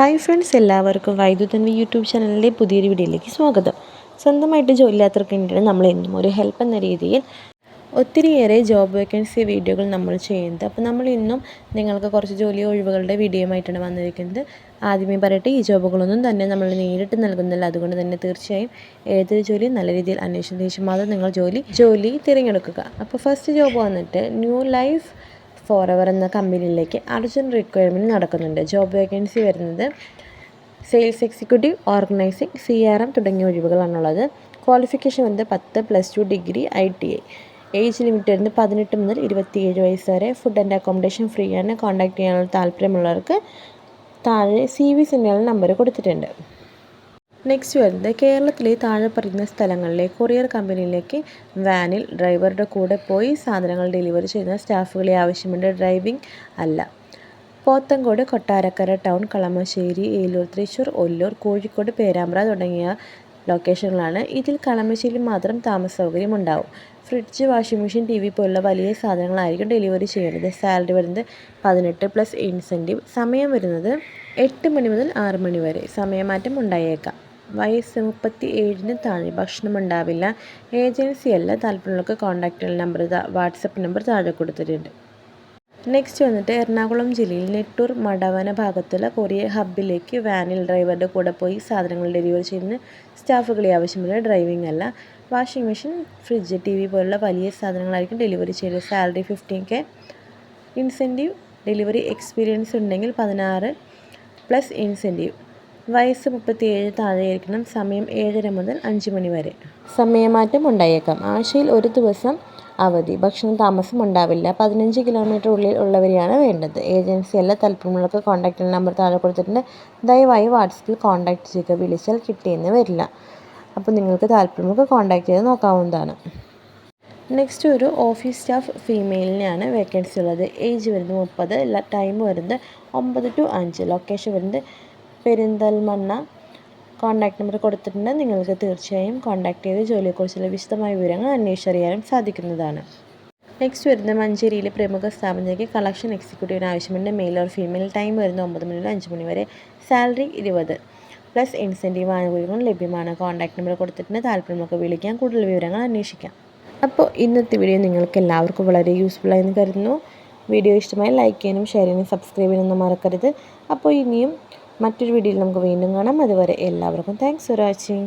Hi friends എല്ലാവർക്കും വൈദ്യുതൻവി YouTube ചാനലിന്റെ പുതിയൊരു വീഡിയോയിലേക്ക് സ്വാഗതം. സ്വന്തമായിട്ട് ജോലിയില്ലാത്തവർക്ക് വേണ്ടിയിട്ട് നമ്മൾ എന്നും ഒരു ഹെൽപ്പ് എന്ന രീതിയിൽ ഒത്തിരിയേറെ ജോബ് വേക്കൻസി വീഡിയോകൾ നമ്മൾ ചെയ്യുന്നത്. അപ്പോൾ നമ്മൾ ഇന്നും നിങ്ങൾക്ക് കുറച്ച് ജോലി ഒഴിവുകളുടെ വീഡിയോയുമായിട്ടാണ് വന്നിരിക്കുന്നത്. ആദ്യമേ പറയട്ടെ ഈ ജോബുകളൊന്നും തന്നെ നമ്മൾ നേരിട്ട് നൽകുന്നില്ല. അതുകൊണ്ട് തന്നെ തീർച്ചയായും ഏതൊരു ജോലിയും നല്ല രീതിയിൽ അന്വേഷണം ശേഷം മാത്രം നിങ്ങൾ ജോലി ജോലി തിരഞ്ഞെടുക്കുക. അപ്പോൾ ഫസ്റ്റ് ജോബ് വന്നിട്ട് ന്യൂ ലൈഫ് ഫോർ എവർ എന്ന കമ്പനിയിലേക്ക് അർജന്റ് റിക്വയർമെന്റ് നടക്കുന്നുണ്ട്. ജോബ് വേക്കൻസി വരുന്നത് sales executive organising C R M തുടങ്ങിയ ഒഴിവുകളാണുള്ളത്. ക്വാളിഫിക്കേഷൻ വന്നത് പത്ത് plus two degree I T I age limit വരുന്നത് പതിനെട്ട് മുതൽ ഇരുപത്തിയേഴ് വയസ്സ് വരെ. ഫുഡ് ആൻഡ് അക്കോമഡേഷൻ ഫ്രീ ആണ്. കോൺടാക്ട് ചെയ്യാനുള്ള താല്പര്യമുള്ളവർക്ക് താഴെ സി വി സെന്ററിൽ നമ്പർ കൊടുത്തിട്ടുണ്ട്. നെക്സ്റ്റ് വരുന്നത് കേരളത്തിലെ താഴെ പറയുന്ന സ്ഥലങ്ങളിലെ കൊറിയർ കമ്പനിയിലേക്ക് വാനിൽ ഡ്രൈവറുടെ കൂടെ പോയി സാധനങ്ങൾ ഡെലിവറി ചെയ്യുന്ന സ്റ്റാഫുകളെ ആവശ്യമുണ്ട്. ഡ്രൈവിംഗ് അല്ല. പോത്തങ്കോട് കൊട്ടാരക്കര ടൗൺ കളമശ്ശേരി ഏലൂർ തൃശ്ശൂർ ഒല്ലൂർ കോഴിക്കോട് പേരാമ്പ്ര തുടങ്ങിയ ലൊക്കേഷനുകളാണ് ഇതിൽ കളമശ്ശേരി മാത്രം താമസ സൗകര്യം ഉണ്ടാവും. Fridge washing machine T V പോലുള്ള വലിയ സാധനങ്ങളായിരിക്കും ഡെലിവറി ചെയ്യേണ്ടത് സാലറി വരുന്നത് പതിനെട്ട് പ്ലസ് ഇൻസെന്റീവ് സമയം വരുന്നത് എട്ട് മണി മുതൽ ആറ് മണി വരെ. സമയമാറ്റം ഉണ്ടായേക്കാം. വയസ്സ് മുപ്പത്തി ഏഴിന് താഴെ ഭക്ഷണം ഉണ്ടാവില്ല. ഏജൻസി അല്ല താല്പര്യമുള്ളവർക്ക് കോൺടാക്റ്റ് നമ്പർ വാട്സപ്പ് നമ്പർ താഴെ കൊടുത്തിട്ടുണ്ട്. നെക്സ്റ്റ് വന്നിട്ട് എറണാകുളം ജില്ലയിൽ നെട്ടൂർ മടവന ഭാഗത്തുള്ള കൊറിയ ഹബ്ബിലേക്ക് വാനിൽ ഡ്രൈവറുടെ കൂടെ പോയി സാധനങ്ങൾ ഡെലിവറി ചെയ്യുന്ന സ്റ്റാഫുകളെ ആവശ്യമുള്ള ഡ്രൈവിംഗ് അല്ല. Washing machine fridge T V പോലുള്ള വലിയ സാധനങ്ങളായിരിക്കും ഡെലിവറി ചെയ്യുന്നത്. Salary fifteen K incentive delivery experience ഉണ്ടെങ്കിൽ പതിനാറ് പ്ലസ് ഇൻസെന്റീവ് വയസ്സ് മുപ്പത്തിയേഴ് താഴെയായിരിക്കണം സമയം ഏഴര മുതൽ അഞ്ച് മണി വരെ. സമയമാറ്റം ഉണ്ടായേക്കാം. ആഴ്ചയിൽ ഒരു ദിവസം അവധി. ഭക്ഷണ താമസം ഉണ്ടാവില്ല. പതിനഞ്ച് കിലോമീറ്റർ ഉള്ളിൽ ഉള്ളവരെയാണ് വേണ്ടത്. ഏജൻസി അല്ല താല്പര്യമുള്ളവർക്ക് കോൺടാക്റ്റ് നമ്പർ താഴെ കൊടുത്തിട്ടുണ്ട്. ദയവായി വാട്സപ്പിൽ കോൺടാക്റ്റ് ചെയ്യുക. വിളിച്ചാൽ കിട്ടിയെന്ന് വരില്ല. അപ്പോൾ നിങ്ങൾക്ക് താല്പര്യമുള്ളവർക്ക് കോൺടാക്റ്റ് ചെയ്ത് നോക്കാവുന്നതാണ്. നെക്സ്റ്റ് ഒരു ഓഫീസ് സ്റ്റാഫ് ഫീമെയിലിനെയാണ് വേക്കൻസി ഉള്ളത്. ഏജ് വരുന്നത് മുപ്പത്. ടൈം വരുന്നത് ഒമ്പത് ടു അഞ്ച്. ലൊക്കേഷൻ വരുന്നത് പെരിന്തൽമണ്ണ കോൺടാക്ട് നമ്പർ കൊടുത്തിട്ടുണ്ട്. നിങ്ങൾക്ക് തീർച്ചയായും കോൺടാക്ട് ചെയ്ത് ജോലിയെക്കുറിച്ചുള്ള വിശദമായ വിവരങ്ങൾ അന്വേഷിച്ചറിയാനും സാധിക്കുന്നതാണ്. നെക്സ്റ്റ് വരുന്നത് മഞ്ചേരിയിലെ പ്രമുഖ സ്ഥാപനത്തിലേക്ക് കളക്ഷൻ എക്സിക്യൂട്ടീവിന് ആവശ്യമുണ്ട്. മെയിൽ ഓർ ഫീമെയിൽ ടൈം വരുന്നത് ഒമ്പത് മണി മുതൽ അഞ്ച് മണി വരെ. സാലറി ഇരുപത്. പ്ലസ് ഇൻസെന്റീവ് ആനുകൂല്യങ്ങൾ ലഭ്യമാണ്. കോൺടാക്ട് നമ്പർ കൊടുത്തിട്ടുണ്ട്. താല്പര്യമൊക്കെ വിളിക്കാം. കൂടുതൽ വിവരങ്ങൾ അന്വേഷിക്കാം. അപ്പോൾ ഇന്നത്തെ വീഡിയോ നിങ്ങൾക്ക് എല്ലാവർക്കും വളരെ യൂസ്ഫുൾ ആയെന്ന് കരുതുന്നു. വീഡിയോ ഇഷ്ടമായി ലൈക്ക് ചെയ്യാനും ഷെയർ ചെയ്യാനും സബ്സ്ക്രൈബ് ചെയ്യാനൊന്നും മറക്കരുത്. അപ്പോൾ ഇനിയും മറ്റൊരു വീഡിയോയിൽ നമുക്ക് വീണ്ടും കാണാം. അതുവരെ എല്ലാവർക്കും താങ്ക്സ് ഫോർ വാച്ചിങ്